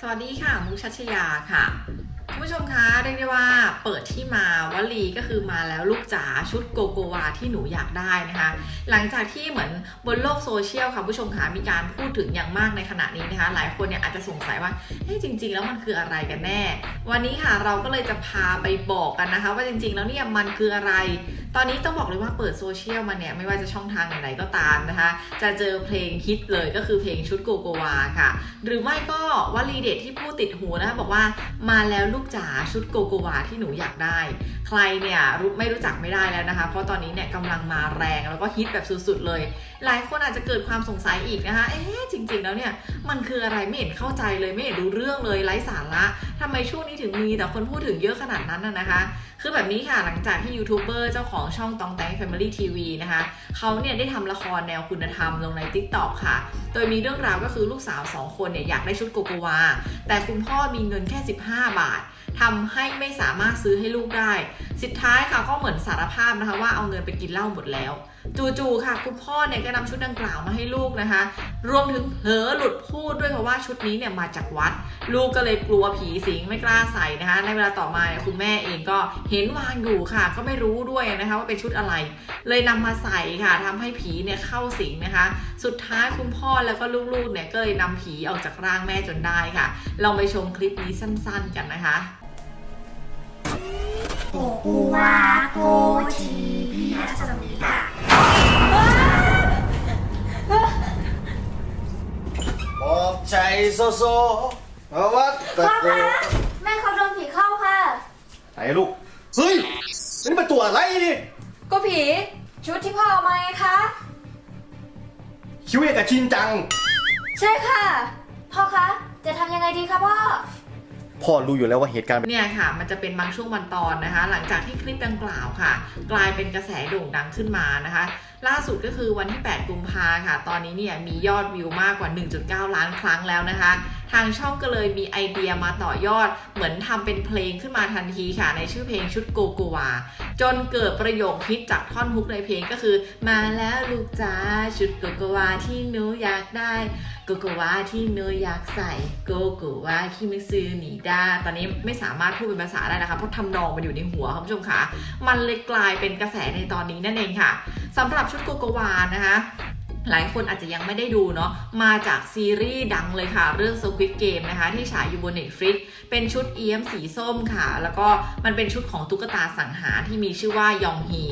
สวัสดีค่ะ มุกชัชยาค่ะ คุณผู้ชมคะเรียกได้ว่าเปิดที่มาวลีก็คือมาแล้วลูกจ๋าชุดโกโกวาที่หนูอยากได้นะคะ หลังจากที่เหมือนบนโลกโซเชียลค่ะผู้ชมคะมีการพูดถึงอย่างมากในขณะนี้นะคะ หลายคนเนี่ยอาจจะสงสัยว่าเฮ้ยจริง ๆ แล้วมันคืออะไรกันแน่ วันนี้ค่ะเราก็เลยจะพาไปบอกกันนะคะ ว่าจริง ๆ แล้วเนี่ยมันคืออะไรตอนนี้ต้องบอกเลยว่าเปิดโซเชียลมาเนี่ย ไม่ว่าจะช่องทางไหนก็ตามนะคะ จะเจอเพลงฮิตเลยก็คือเพลงชุดโกโกวาค่ะ หรือไม่ก็วลีเด็ดที่พูดติดหูนะคะบอกว่ามาแล้วลูกจ๋าชุดโกโกวาที่หนูอยากได้ ใครเนี่ยรู้ไม่รู้จักไม่ได้แล้วนะคะ เพราะตอนนี้เนี่ยกำลังมาแรงแล้วก็ฮิตแบบสุดๆเลย หลายคนอาจจะเกิดความสงสัยอีกนะคะ เอ๊ะจริงๆแล้วเนี่ยมันคืออะไรไม่เห็นเข้าใจเลยไม่เห็นรู้เรื่องเลยไร้สาระทำไมช่วงนี้ถึงมีแต่คนพูดถึงเยอะขนาดนั้นน่ะนะคะ คือแบบนี้ค่ะหลังจากที่ยูทูบเบอร์เจ้าของช่องตองแตง Family TV นะคะเขาเนี่ยได้ทำละครแนวคุณธรรมลงใน TikTok ค่ะ โดยมีเรื่องราวก็คือลูกสาว 2 คนเนี่ยอยากได้ชุดโกโกวา แต่คุณพ่อมีเงินแค่ 15 บาททำให้ไม่สามารถซื้อให้ลูกได้ สุดท้ายค่ะก็เหมือนสารภาพนะคะว่าเอาเงินไปกินเหล้าหมดแล้ว จู่ๆค่ะ คุณพ่อเนี่ยก็นำชุดดังกล่าวมาให้ลูกนะคะ รวมถึงเผลอหลุดพูดด้วยเพราะว่าชุดนี้เนี่ยมาจากวัด ลูกก็เลยกลัวผีสิงไม่กล้าใส่นะคะ ในเวลาต่อมาเนี่ยคุณแม่เองก็เห็นวางอยู่ค่ะ ก็ไม่รู้ด้วยนะคะว่าเป็นชุดอะไร เลยนำมาใส่ค่ะทำให้ผีเนี่ยเข้าสิงนะคะ สุดท้ายคุณพ่อแล้วก็ลูกๆเนี่ยก็เลยนำผีออกจากร่างแม่จนได้ค่ะลองไปชมคลิปนี้สั้น ๆ กันนะคะ โกกูวาโกชีพิยสมิลาบอกใจโซโซเพราะว่าตะพ่อโกคะแม่เขาโดนผีเข้าค่ะ ไหนลูก เฮ้ย นี่มันตัวอะไรนี่ ก็ผีชุดที่พ่อเอามาไงคะ คิ้วอย่างกับชินจัง ใช่ค่ะ พ่อคะ จะทำยังไงดีคะพ่อ พ่อรู้อยู่แล้วว่าเหตุการณ์เนี่ยค่ะ มันจะเป็นบางช่วงบางตอนนะคะ หลังจากที่คลิปดังกล่าวค่ะ กลายเป็นกระแสโด่งดังขึ้นมานะคะ ล่าสุดก็คือวันที่ 8 กุมภาค่ะ ตอนนี้เนี่ยมียอดวิวมากกว่า 1.9 ล้านครั้งแล้วนะคะ ทางช่องก็เลยมีไอเดียมาต่อยอด เหมือนทำเป็นเพลงขึ้นมาทันทีค่ะ ในชื่อเพลงชุดโกโกวา จนเกิดประโยคฮิตจากท่อนฮุกในเพลงก็คือ มาแล้วลูกจ้าชุดโกโกวาที่หนูอยากได้โกโกวาที่หนูอยากใส่โกโกวาที่ไม่ซื้อหนีได้ตอนนี้ไม่สามารถพูดเป็นภาษาได้นะคะเพราะทำนองมันอยู่ในหัวคุณผู้ชมค่ะมันเลยกลายเป็นกระแสในตอนนี้นั่นเองค่ะสำหรับชุดโกโกวานะคะ หลายคนอาจจะยังไม่ได้ดูเนาะ มาจากซีรีส์ดังเลยค่ะ เรื่อง Squid Game นะคะ ที่ฉายอยู่บน Netflix เป็นชุดเอี้ยมสีส้มค่ะ แล้วก็มันเป็นชุดของตุ๊กตาสังหารที่มีชื่อว่ายองฮี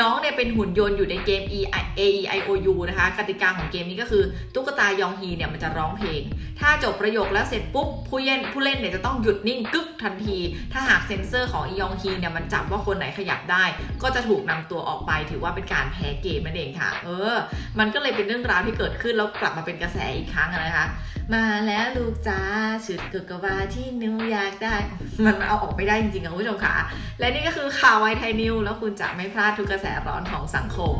น้องเนี่ยเป็นหุ่นยนต์อยู่ในเกม E I A E I O U นะคะ กติกาของเกมนี้ก็คือตุ๊กตายองฮีเนี่ยมันจะร้องเพลง ถ้าจบประโยคแล้วเสร็จปุ๊บผู้เล่นผู้เล่นเนี่ยจะต้องหยุดนิ่งกึกทันที ถ้าหากเซ็นเซอร์ของอียองฮีเนี่ยมันจับว่าคนไหนขยับได้ ก็จะถูกนำตัวออกไปถือว่าเป็นการแพ้เกมนั่นเองค่ะ เออ มันก็เลยเป็นเรื่องราวที่เกิดขึ้นแล้วกลับมาเป็นกระแสอีกครั้งนะคะ มาแล้วลูกจ้าชุดกุกวาที่นิวอยากได้ มันเอาออกไม่ได้จริงๆค่ะคุณผู้ชมค่ะ และนี่ก็คือข่าวไวไทยนิว แล้วคุณจะไม่พลาดทุกกระแสร้อนของสังคม